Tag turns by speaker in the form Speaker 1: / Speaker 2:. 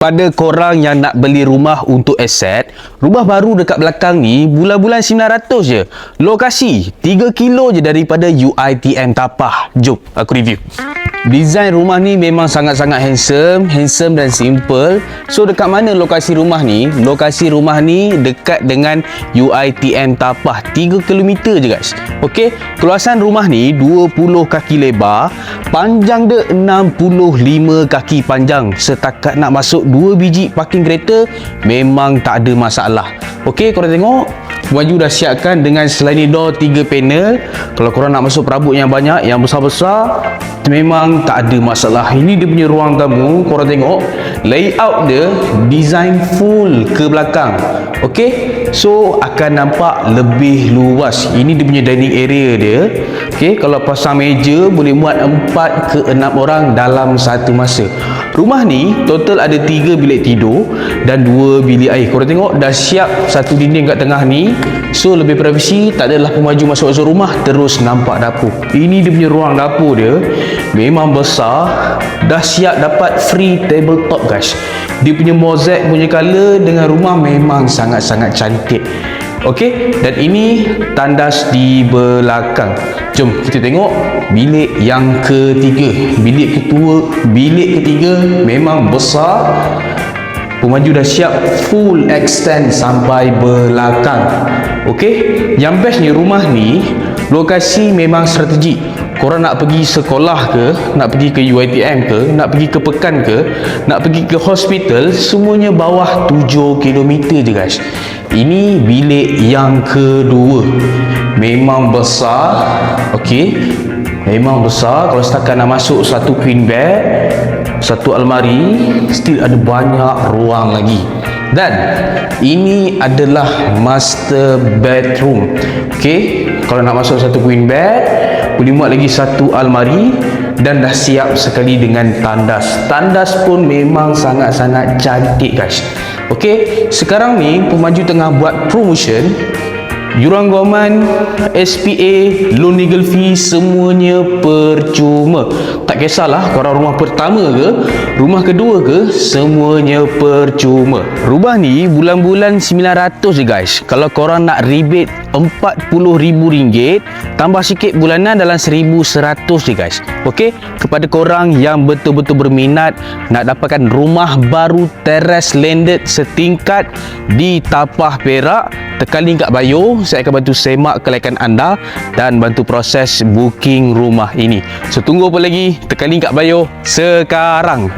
Speaker 1: Pada korang yang nak beli rumah untuk aset, rumah baru dekat belakang ni bulan-bulan 900 je. Lokasi 3 kilo je daripada UITM Tapah. Jom aku review. Design rumah ni memang sangat-sangat handsome, handsome dan simple. So dekat mana lokasi rumah ni? Lokasi rumah ni dekat dengan UITM Tapah 3 km je guys. Okey, keluasan rumah ni 20 kaki lebar, panjang dia 65 kaki panjang. Setakat nak masuk 2 biji parking kereta memang tak ada masalah. Okey, korang tengok Baju dah siapkan dengan sliding door 3 panel. Kalau korang nak masuk perabot yang banyak Yang besar-besar Memang tak ada masalah. Ini dia punya ruang tamu. Korang tengok Layout dia Design full ke belakang. Okay So akan nampak lebih luas. Ini dia punya dining area dia. Okay Kalau pasang meja Boleh muat 4 ke 6 orang Dalam satu masa. Rumah ni total ada 3 bilik tidur dan 2 bilik air. Korang tengok dah siap satu dinding kat tengah ni. So lebih privasi, tak adalah pemaju masuk-masuk rumah terus nampak dapur. Ini dia punya ruang dapur dia. Memang besar. Dah siap dapat free tabletop guys. Dia punya mozaik punya color dengan rumah memang sangat-sangat cantik. Okey, dan ini tandas di belakang. Jom kita tengok bilik yang ketiga. Bilik ketua, bilik ketiga memang besar. Pemaju dah siap full extend sampai belakang. Okey, yang bestnya rumah ni lokasi memang strategik. Korang nak pergi sekolah ke, nak pergi ke UiTM ke, nak pergi ke pekan ke, nak pergi ke hospital, semuanya bawah 7 km je guys. Ini bilik yang kedua. Memang besar. Okey. Memang besar. Kalau setakat nak masuk satu queen bed, satu almari, still ada banyak ruang lagi. Dan ini adalah master bedroom. Okey. Kalau nak masuk satu queen bed, boleh muat lagi satu almari dan dah siap sekali dengan tandas. Tandas pun memang sangat-sangat cantik guys. Okey, sekarang ni pemaju tengah buat promotion Yuran government, SPA, loan legal fee semuanya percuma. Tak kisahlah korang rumah pertama ke, rumah kedua ke, semuanya percuma. Rumah ni bulan-bulan 900 je guys. Kalau korang nak rebate RM40,000, tambah sikit bulanan dalam 1100 je guys. Okey, kepada korang yang betul-betul berminat nak dapatkan rumah baru teras landed setingkat di Tapah Perak, tekan link kat bio saya akan bantu semak kelaikan anda dan bantu proses booking rumah ini. So tunggu apa lagi? Tekan link kat bio sekarang